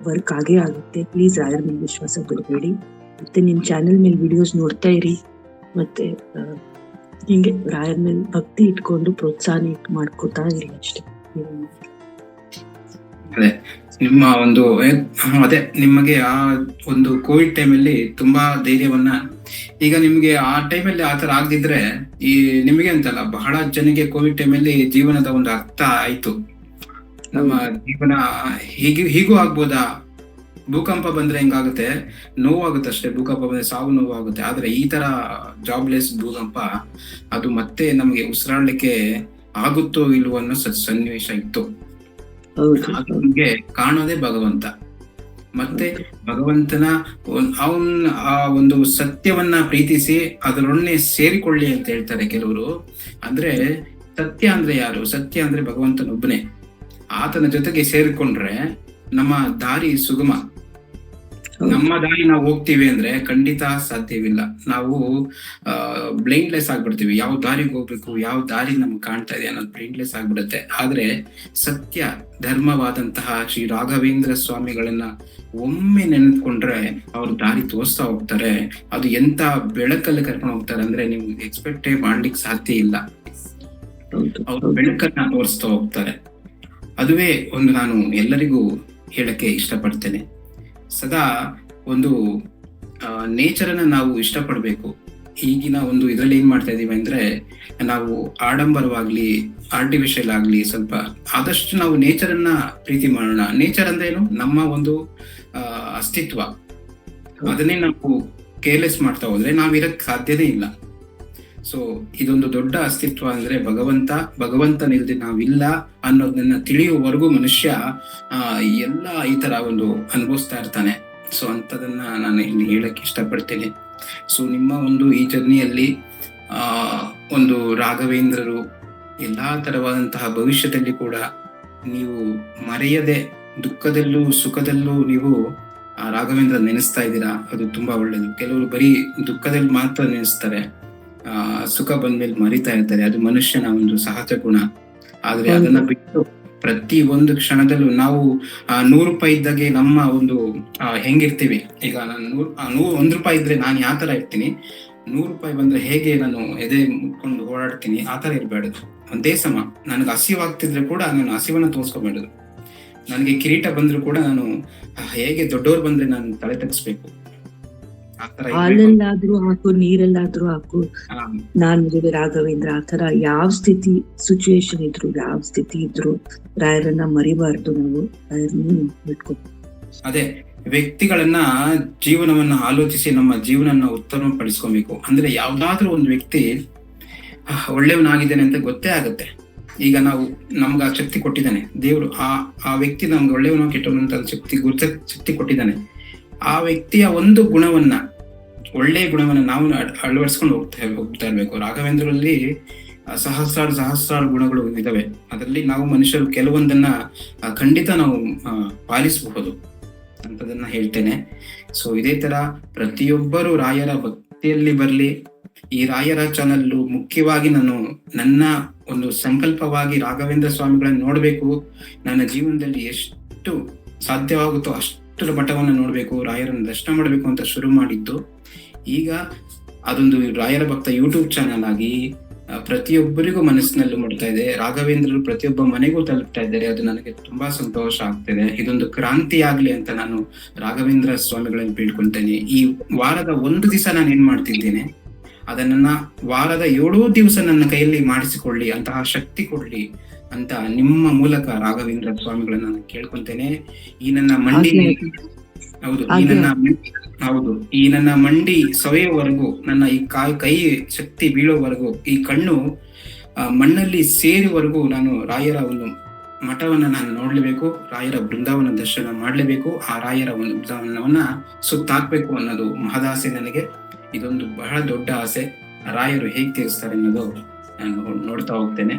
ವರ್ಕ್ ಆಗೇ ಆಗುತ್ತೆ. ಪ್ಲೀಸ್ ಯಾರ ಮೇಲೆ ವಿಶ್ವಾಸ ಬಿಡಬೇಡಿ ಮತ್ತೆ ನಿಮ್ಮ ಚಾನೆಲ್ ಮೇಲೆ ವಿಡಿಯೋಸ್ ನೋಡ್ತಾ ಇರಿ. ಮತ್ತೆ ಆ, ಹಿಂಗೆ ರಾಯರ್ ಮೇಲೆ ಭಕ್ತಿ ಇಟ್ಕೊಂಡು ಪ್ರೋತ್ಸಾಹ ಮಾಡ್ಕೋತಾ ಇರಿ ಅಷ್ಟೇ. ಅದೇ ನಿಮ್ಮ ಒಂದು ಅದೇ ನಿಮಗೆ ಆ ಒಂದು ಕೋವಿಡ್ ಟೈಮಲ್ಲಿ ತುಂಬಾ ಧೈರ್ಯವನ್ನ ಈಗ ನಿಮ್ಗೆ ಆ ಟೈಮಲ್ಲಿ ಆತರ ಆಗದಿದ್ರೆ ಈ ನಿಮಗೆ ಅಂತಲ್ಲ ಬಹಳ ಜನಕ್ಕೆ ಕೋವಿಡ್ ಟೈಮಲ್ಲಿ ಜೀವನದ ಒಂದು ಅರ್ಥ ಆಯ್ತು. ನಮ್ಮ ಜೀವನ ಹೀಗೆ ಹೀಗೂ ಆಗ್ಬೋದಾ? ಭೂಕಂಪ ಬಂದ್ರೆ ಹೆಂಗಾಗುತ್ತೆ? ನೋವಾಗುತ್ತೆ ಅಷ್ಟೇ ಭೂಕಂಪ ಬಂದ್ರೆ ಸಾವು ನೋವಾಗುತ್ತೆ. ಆದ್ರೆ ಈ ತರ ಜಾಬ್ಲೆಸ್ ಭೂಕಂಪ ಅದು ಮತ್ತೆ ನಮಗೆ ಉಸಿರಾಡ್ಲಿಕ್ಕೆ ಆಗುತ್ತೋ ಇಲ್ವೋ ಅನ್ನೋ ಸನ್ನಿವೇಶ ಇತ್ತು. ನಮ್ಗೆ ಕಾಣೋದೇ ಭಗವಂತ. ಮತ್ತೆ ಭಗವಂತನ ಅವನ್ ಆ ಒಂದು ಸತ್ಯವನ್ನ ಪ್ರೀತಿಸಿ ಅದರೊಡನೆ ಸೇರಿಕೊಳ್ಳಿ ಅಂತ ಹೇಳ್ತಾರೆ ಕೆಲವರು. ಅಂದ್ರೆ ಸತ್ಯ ಅಂದ್ರೆ ಯಾರು? ಸತ್ಯ ಅಂದ್ರೆ ಭಗವಂತನೊಬ್ಬನೇ. ಆತನ ಜೊತೆಗೆ ಸೇರಿಕೊಂಡ್ರೆ ನಮ್ಮ ದಾರಿ ಸುಗಮ. ನಮ್ಮ ದಾರಿ ನಾವು ಹೋಗ್ತೀವಿ ಅಂದ್ರೆ ಖಂಡಿತ ಸಾಧ್ಯವಿಲ್ಲ. ನಾವು ಬ್ಲೈಂಡ್ಲೆಸ್ ಆಗ್ಬಿಡ್ತೀವಿ. ಯಾವ ದಾರಿಗೆ ಹೋಗ್ಬೇಕು ಯಾವ ದಾರಿ ನಮ್ಗೆ ಕಾಣ್ತಾ ಇದೆ ಅನ್ನೋದು ಬ್ಲೈಂಡ್ಲೆಸ್ ಆಗ್ಬಿಡುತ್ತೆ. ಆದ್ರೆ ಸತ್ಯ ಧರ್ಮವಾದಂತಹ ಶ್ರೀ ರಾಘವೇಂದ್ರ ಸ್ವಾಮಿಗಳನ್ನ ಒಮ್ಮೆ ನೆನೆದ್ಕೊಂಡ್ರೆ ಅವ್ರ ದಾರಿ ತೋರಿಸ್ತಾ ಹೋಗ್ತಾರೆ. ಅದು ಎಂತ ಬೆಳಕಲ್ಲಿ ಕರ್ಕೊಂಡು ಹೋಗ್ತಾರೆ ಅಂದ್ರೆ ನಿಮ್ಗೆ ಎಕ್ಸ್ಪೆಕ್ಟೇ ಮಾಡ್ಲಿಕ್ಕೆ ಸಾಧ್ಯ ಇಲ್ಲ. ಅವ್ರ ಅವ್ರು ಬೆಳಕನ್ನ ತೋರಿಸ್ತಾ ಹೋಗ್ತಾರೆ. ಅದುವೇ ಒಂದು ನಾನು ಎಲ್ಲರಿಗೂ ಹೇಳಕ್ಕೆ ಇಷ್ಟಪಡ್ತೇನೆ. ಸದಾ ಒಂದು ನೇಚರ್ ಅನ್ನ ನಾವು ಇಷ್ಟಪಡ್ಬೇಕು. ಈಗಿನ ಒಂದು ಇದ್ರಲ್ಲಿ ಏನ್ ಮಾಡ್ತಾ ಇದೀವಿ ಅಂದ್ರೆ, ನಾವು ಆಡಂಬರವಾಗ್ಲಿ ಆರ್ಟಿಫಿಷಿಯಲ್ ಆಗ್ಲಿ ಸ್ವಲ್ಪ ಆದಷ್ಟು ನಾವು ನೇಚರ್ ಅನ್ನ ಪ್ರೀತಿ ಮಾಡೋಣ. ನೇಚರ್ ಅಂದ್ರೆ ಏನು? ನಮ್ಮ ಒಂದು ಅಸ್ತಿತ್ವ. ಅದನ್ನೇ ನಾವು ಕೇರ್ಲೆಸ್ ಮಾಡ್ತಾ ಹೋದ್ರೆ ನಾವಿರಕ್ ಸಾಧ್ಯನೇ ಇಲ್ಲ. ಸೊ ಇದೊಂದು ದೊಡ್ಡ ಅಸ್ತಿತ್ವ ಅಂದ್ರೆ ಭಗವಂತ, ಭಗವಂತನಿಲ್ಲದೆ ನಾವಿಲ್ಲ ಅನ್ನೋದನ್ನ ತಿಳಿಯುವವರೆಗೂ ಮನುಷ್ಯ ಎಲ್ಲ ಈ ತರ ಒಂದು ಅನುಭವಿಸ್ತಾ ಇರ್ತಾನೆ. ಸೊ ಅಂತದನ್ನ ನಾನು ಇಲ್ಲಿ ಹೇಳಕ್ ಇಷ್ಟಪಡ್ತೇನೆ. ಸೊ ನಿಮ್ಮ ಒಂದು ಈ ಜರ್ನಿಯಲ್ಲಿ, ಆ, ಒಂದು ರಾಘವೇಂದ್ರರು, ಎಲ್ಲಾ ತರವಾದಂತಹ ಭವಿಷ್ಯದಲ್ಲಿ ಕೂಡ ನೀವು ಮರೆಯದೆ, ದುಃಖದಲ್ಲೂ ಸುಖದಲ್ಲೂ ನೀವು ಆ ರಾಘವೇಂದ್ರ ನೆನೆಸ್ತಾ ಇದ್ದೀರಾ? ಅದು ತುಂಬಾ ಒಳ್ಳೇದು. ಕೆಲವರು ಬರೀ ದುಃಖದಲ್ಲಿ ಮಾತ್ರ ನೆನೆಸ್ತಾರೆ. ಸುಖ ಬಂದ್ಮೇಲೆ ಮರಿತಾ ಇರ್ತಾರೆ. ಅದು ಮನುಷ್ಯನ ಒಂದು ಸಹಜ ಗುಣ. ಆದ್ರೆ ಅದನ್ನ ಬಿಟ್ಟು ಪ್ರತಿ ಒಂದು ಕ್ಷಣದಲ್ಲೂ ನಾವು ಆ ನೂರು ರೂಪಾಯಿ ಇದ್ದಾಗೆ ನಮ್ಮ ಒಂದು ಹೆಂಗಿರ್ತೀವಿ. ಈಗ ನಾನು ನೂರ್ ನೂರ್ ಒಂದ್ ರೂಪಾಯಿ ಇದ್ರೆ ನಾನು ಯಾವ ತರ ಇರ್ತೀನಿ? ನೂರು ರೂಪಾಯಿ ಬಂದ್ರೆ ಹೇಗೆ ನಾನು ಎದೆ ಮುಟ್ಕೊಂಡು ಓಡಾಡ್ತೀನಿ? ಆ ತರ ಇರ್ಬೇಡದು ಒಂದೇ ಸಮ. ನನಗೆ ಹಸಿವಾಗ್ತಿದ್ರೆ ಕೂಡ ನಾನು ಹಸಿವನ್ನ ತೋರ್ಸ್ಕೊಬೇಡದು ನನಗೆ ಕಿರೀಟ ಬಂದ್ರು ಕೂಡ ನಾನು ಹೇಗೆ ದೊಡ್ಡವ್ರು ಬಂದ್ರೆ ನಾನು ತಲೆ ತಗ್ಸ್ಬೇಕು. ಹಾಲಲ್ಲಾದ್ರೂ ಹಾಕು ನೀರಲ್ಲಾದ್ರೂ ಹಾಕು. ನಾನ್ ಮದುವೆ ರಾಘವೇಂದ್ರ ಆ ತರ ಯಾವ ಸ್ಥಿತಿ ಸಿಚುವೇಶನ್ ಇದ್ರು ಯಾವ ಸ್ಥಿತಿ ಇದ್ರು ರಾಯರನ್ನ ಮರಿಬಾರ್ದು ನಾವು. ರಾಯರನ್ನ ಅದೇ ವ್ಯಕ್ತಿಗಳನ್ನ ಜೀವನವನ್ನ ಆಲೋಚಿಸಿ ನಮ್ಮ ಜೀವನನ ಉತ್ತಮಪಡಿಸ್ಕೊಬೇಕು. ಅಂದ್ರೆ ಯಾವ್ದಾದ್ರೂ ಒಂದು ವ್ಯಕ್ತಿ ಒಳ್ಳೆಯವನಾಗಿದ್ದಾನೆ ಅಂತ ಗೊತ್ತೇ ಆಗುತ್ತೆ. ಈಗ ನಾವು ನಮ್ಗೆ ಆ ಶಕ್ತಿ ಕೊಟ್ಟಿದ್ದಾನೆ. ದೇವರು ಆ ಆ ವ್ಯಕ್ತಿ ನಮ್ಗೆ ಒಳ್ಳೆಯವನು ಕೆಟ್ಟವನು ಅಂತ ಶಕ್ತಿ ಗುರುತ ಶಕ್ತಿ ಕೊಟ್ಟಿದ್ದಾನೆ. ಆ ವ್ಯಕ್ತಿಯ ಒಂದು ಗುಣವನ್ನ ಒಳ್ಳೆಯ ಗುಣವನ್ನ ನಾವು ಅಳ- ಅಳವಡಿಸ್ಕೊಂಡು ಹೋಗ್ತಾ ಹೋಗ್ತಾ ಇರ್ಬೇಕು. ರಾಘವೇಂದ್ರಲ್ಲಿ ಆ, ಸಹಸ್ರಾರು ಸಹಸ್ರಾರು ಗುಣಗಳು ಇದಾವೆ. ಅದರಲ್ಲಿ ನಾವು ಮನುಷ್ಯರು ಕೆಲವೊಂದನ್ನ ಖಂಡಿತ ನಾವು ಪಾಲಿಸಬಹುದು ಅಂತದನ್ನ ಹೇಳ್ತೇನೆ. ಸೊ ಇದೇ ತರ ಪ್ರತಿಯೊಬ್ಬರು ರಾಯರ ಭಕ್ತಿಯಲ್ಲಿ ಬರಲಿ. ಈ ರಾಯರ ಚಾನಲ್ ಮುಖ್ಯವಾಗಿ ನಾನು ನನ್ನ ಒಂದು ಸಂಕಲ್ಪವಾಗಿ ರಾಘವೇಂದ್ರ ಸ್ವಾಮಿಗಳನ್ನ ನೋಡಬೇಕು. ನನ್ನ ಜೀವನದಲ್ಲಿ ಎಷ್ಟು ಸಾಧ್ಯವಾಗುತ್ತೋ ಅಷ್ಟು ವಿಠ್ಠಲ ಮಠವನ್ನು ನೋಡಬೇಕು, ರಾಯರನ್ನು ದರ್ಶನ ಮಾಡಬೇಕು ಅಂತ ಶುರು ಮಾಡಿದ್ದು. ಈಗ ಅದೊಂದು ರಾಯರ ಭಕ್ತ ಯೂಟ್ಯೂಬ್ ಚಾನಲ್ ಆಗಿ ಪ್ರತಿಯೊಬ್ಬರಿಗೂ ಮನಸ್ಸಿನಲ್ಲೂ ಮುಡ್ತಾ ಇದೆ. ರಾಘವೇಂದ್ರರು ಪ್ರತಿಯೊಬ್ಬ ಮನೆಗೂ ತಲುಪ್ತಾ ಇದ್ದಾರೆ. ಅದು ನನಗೆ ತುಂಬಾ ಸಂತೋಷ ಆಗ್ತಿದೆ. ಇದೊಂದು ಕ್ರಾಂತಿ ಆಗ್ಲಿ ಅಂತ ನಾನು ರಾಘವೇಂದ್ರ ಸ್ವಾಮಿಗಳನ್ನು ಬೀಳ್ಕೊಳ್ತೇನೆ ಈ ವಾರದ ಒಂದು ದಿವಸ ನಾನು ಏನ್ ಮಾಡ್ತಿದ್ದೇನೆ, ಅದನ್ನ ವಾರದ ಏಳೂ ದಿವಸ ನನ್ನ ಕೈಯಲ್ಲಿ ಮಾಡಿಸಿಕೊಳ್ಳಿ, ಅಂತಹ ಶಕ್ತಿ ಕೊಡ್ಲಿ. ಅಂತ ನಿಮ್ಮ ಮೂಲಕ ರಾಘವೇಂದ್ರ ಸ್ವಾಮಿಗಳನ್ನ ನಾನು ಕೇಳ್ಕೊಂತೇನೆ. ಈ ನನ್ನ ಮಂಡಿ ಹೌದು ಈ ನನ್ನ ಹೌದು ಈ ನನ್ನ ಮಂಡಿ ಸವೆಯವರೆಗೂ ನನ್ನ ಈ ಕಾಯಿ ಕೈ ಶಕ್ತಿ ಬೀಳೋವರೆಗೂ ಈ ಕಣ್ಣು ಮಣ್ಣಲ್ಲಿ ಸೇರಿವರೆಗೂ ನಾನು ರಾಯರ ಒಂದು ಮಠವನ್ನ ನಾನು ನೋಡ್ಲೇಬೇಕು ರಾಯರ ಬೃಂದಾವನ ದರ್ಶನ ಮಾಡ್ಲೇಬೇಕು ಆ ರಾಯರ ಒಂದು ಬೃಂದಾವನವನ್ನ ಸುತ್ತಾಕ್ಬೇಕು ಅನ್ನೋದು ಮಹದಾಸೆ ನನಗೆ. ಇದೊಂದು ಬಹಳ ದೊಡ್ಡ ಆಸೆ. ರಾಯರು ಹೇಗೆ ತೀರಿಸ್ತಾರೆ ಅನ್ನೋದು ನಾನು ನೋಡ್ತಾ ಹೋಗ್ತೇನೆ.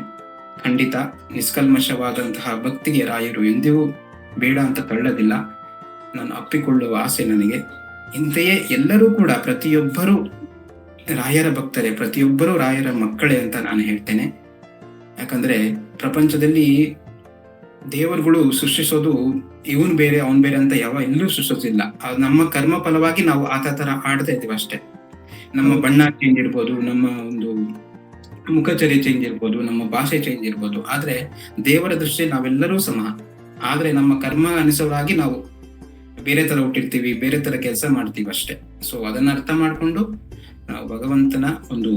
ಖಂಡಿತ ನಿಷ್ಕಲ್ಮಶವಾದಂತಹ ಭಕ್ತಿಗೆ ರಾಯರು ಎಂದಿಗೂ ಬೇಡ ಅಂತ ತಳ್ಳದಿಲ್ಲ. ನಾನು ಅಪ್ಪಿಕೊಳ್ಳುವ ಆಸೆ ನನಗೆ. ಇಂತೆಯೇ ಎಲ್ಲರೂ ಕೂಡ ಪ್ರತಿಯೊಬ್ಬರು ರಾಯರ ಭಕ್ತರೇ ಪ್ರತಿಯೊಬ್ಬರು ರಾಯರ ಮಕ್ಕಳೇ ಅಂತ ನಾನು ಹೇಳ್ತೇನೆ. ಯಾಕಂದ್ರೆ ಪ್ರಪಂಚದಲ್ಲಿ ದೇವರುಗಳು ಸೃಷ್ಟಿಸೋದು ಇವನ್ ಬೇರೆ ಅವನ್ ಬೇರೆ ಅಂತ ಯಾವ ಎಲ್ಲೂ ಸೃಷ್ಟಿಸೋದಿಲ್ಲ. ನಮ್ಮ ಕರ್ಮ ಫಲವಾಗಿ ನಾವು ಆತ ತರ ಆಡ್ತಾ ಇದ್ದೀವಿ ಅಷ್ಟೇ. ನಮ್ಮ ಬಣ್ಣ ಚೇಂಜ್ ಇರ್ಬೋದು ನಮ್ಮ ಒಂದು ಮುಖಚರ್ಯ ಚೇಂಜ್ ಇರ್ಬೋದು ನಮ್ಮ ಭಾಷೆ ಚೇಂಜ್ ಇರ್ಬೋದು ಆದ್ರೆ ದೇವರ ದೃಷ್ಟಿ ನಾವೆಲ್ಲರೂ ಸಮ. ಆದ್ರೆ ನಮ್ಮ ಕರ್ಮ ಅನುಸಾರವಾಗಿ ನಾವು ಬೇರೆ ತರ ಹುಟ್ಟಿರ್ತೀವಿ, ಬೇರೆ ತರ ಕೆಲಸ ಮಾಡ್ತೀವಿ ಅಷ್ಟೇ. ಸೊ ಅದನ್ನ ಅರ್ಥ ಮಾಡ್ಕೊಂಡು ನಾವು ಭಗವಂತನ ಒಂದು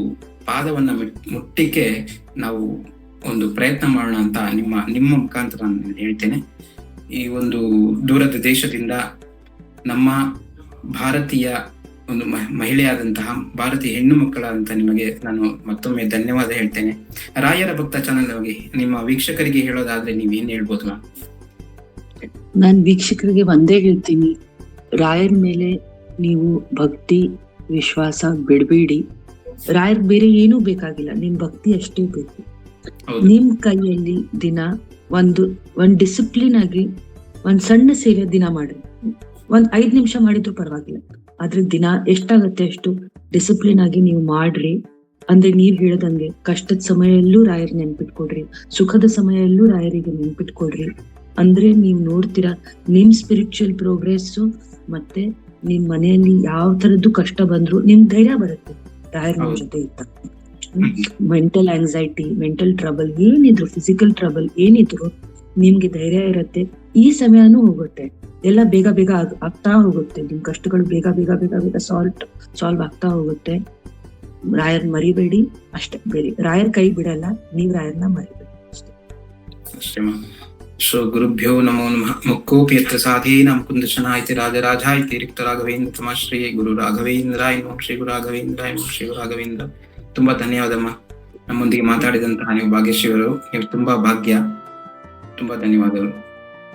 ಪಾದವನ್ನ ಮುಟ್ಟಿಕೆ ನಾವು ಒಂದು ಪ್ರಯತ್ನ ಮಾಡೋಣ ಅಂತ ನಿಮ್ಮ ನಿಮ್ಮ ಮುಖಾಂತರ ನಾನು ಹೇಳ್ತೇನೆ. ಈ ಒಂದು ದೂರದ ದೇಶದಿಂದ ನಮ್ಮ ಭಾರತೀಯ ಒಂದು ಮಹಿಳೆಯಾದಂತಹ ಭಾರತೀಯ ಹೆಣ್ಣು ಮಕ್ಕಳಾದಂತಹ ನಿಮಗೆ ನಾನು ಮತ್ತೊಮ್ಮೆ ಧನ್ಯವಾದ ಹೇಳ್ತೇನೆ. ರಾಯರ ಭಕ್ತ ಚಾನಲ್ ಬಗ್ಗೆ ನಿಮ್ಮ ವೀಕ್ಷಕರಿಗೆ ಹೇಳೋದಾದ್ರೆ ನೀವ್ ಏನ್ ಹೇಳ್ಬೋದು ಮ್ಯಾಮ್? ನಾನ್ ವೀಕ್ಷಕರಿಗೆ ಒಂದೇ ಹೇಳ್ತೀನಿ. ರಾಯರ್ ಮೇಲೆ ನೀವು ಭಕ್ತಿ ವಿಶ್ವಾಸ ಬಿಡಬೇಡಿ. ರಾಯರ್ ಬೇರೆ ಏನೂ ಬೇಕಾಗಿಲ್ಲ. ನಿಮ್ ಭಕ್ತಿ ಅಷ್ಟೇ ಬೇಕು. ನಿಮ್ ಕೈಯಲ್ಲಿ ದಿನ ಒಂದು ಒಂದ್ ಡಿಸಿಪ್ಲಿನ್ ಆಗಿ ಒಂದ್ ಸಣ್ಣ ಸೇವೆ ದಿನ ಮಾಡಿ. ಒಂದ್ ಐದ್ ನಿಮಿಷ ಮಾಡಿದ್ರು ಪರವಾಗಿಲ್ಲ. ಆದ್ರೆ ದಿನ ಎಷ್ಟಾಗತ್ತೆ ಅಷ್ಟು ಡಿಸಿಪ್ಲಿನ್ ಆಗಿ ನೀವು ಮಾಡ್ರಿ. ಅಂದ್ರೆ ನೀವ್ ಹೇಳದಂಗೆ ಕಷ್ಟದ ಸಮಯಲ್ಲೂ ರಾಯರ್ ನೆನ್ಪಿಟ್ಕೊಡ್ರಿ ಸುಖದ ಸಮಯಲ್ಲೂ ರಾಯರಿಗೆ ನೆನ್ಪಿಟ್ಕೊಡ್ರಿ ಅಂದ್ರೆ ನೀವ್ ನೋಡ್ತೀರಾ ನಿಮ್ ಸ್ಪಿರಿಚುವಲ್ ಪ್ರೋಗ್ರೆಸ್ ಮತ್ತೆ ನಿಮ್ ಮನೆಯಲ್ಲಿ ಯಾವ ತರದ್ದು ಕಷ್ಟ ಬಂದ್ರು ನಿಮ್ ಧೈರ್ಯ ಬರುತ್ತೆ ರಾಯರ್ ನಿಮ್ ಜೊತೆ ಇದ್ದ ಮೆಂಟಲ್ ಆಂಗ್ಸೈಟಿ ಮೆಂಟಲ್ ಟ್ರಬಲ್ ಏನಿದ್ರು ಫಿಸಿಕಲ್ ಟ್ರಬಲ್ ಏನಿದ್ರು ನಿಮ್ಗೆ ಧೈರ್ಯ ಇರತ್ತೆ. ಈ ಸಮಯನೂ ಹೋಗುತ್ತೆ. ಎಲ್ಲ ಬೇಗ ಬೇಗ ಆಗ್- ಆಗ್ತಾ ಹೋಗುತ್ತೆ. ನಿಮ್ ಕಷ್ಟಗಳು ಬೇಗ ಬೇಗ ಬೇಗ ಬೇಗ ಸಾಲ್ವ್ ಸಾಲ್ವ್ ಆಗ್ತಾ ಹೋಗುತ್ತೆ. ರಾಯರ್ ಮರಿಬೇಡಿ. ಅಷ್ಟೇ, ಬೇರೆ ರಾಯರ್ ಕೈ ಬಿಡಲ್ಲ. ನೀವ್ ರಾಯರ್ನ ಮರಿಬೇಡಿ. ಅಷ್ಟೇ. ಶ್ರೀ ಗುರುಭ್ಯೋ ನಮೋ ನಮಃ. ಮುಕ್ಕೋಪಿ ಯತ್ರ ಸಾಧೇನ ಮುಕುಂದ ಶನಾಯಿತಿ ರಾಜರಾಜಾಯಿತಿ ರಿಕ್ತ ರಾಘವೇಂದ್ರ ತಮ ಶ್ರೀ ಗುರು ರಾಘವೇಂದ್ರ ನಮಃ ಶ್ರೀ ಗುರು ರಾಘವೇಂದ್ರ ನಮಃ ಶ್ರೀ ಗುರು ರಾಘವೇಂದ್ರ ತುಂಬಾ ಧನ್ಯವಾದಮ್ಮ ನಮ್ಮೊಂದಿಗೆ ಮಾತಾಡಿದಂತಹ ನೀವು ಭಾಗ್ಯಶ್ರೀವರು ನೀವು ತುಂಬಾ ಭಾಗ್ಯ. ತುಂಬಾ ಧನ್ಯವಾದಗಳು.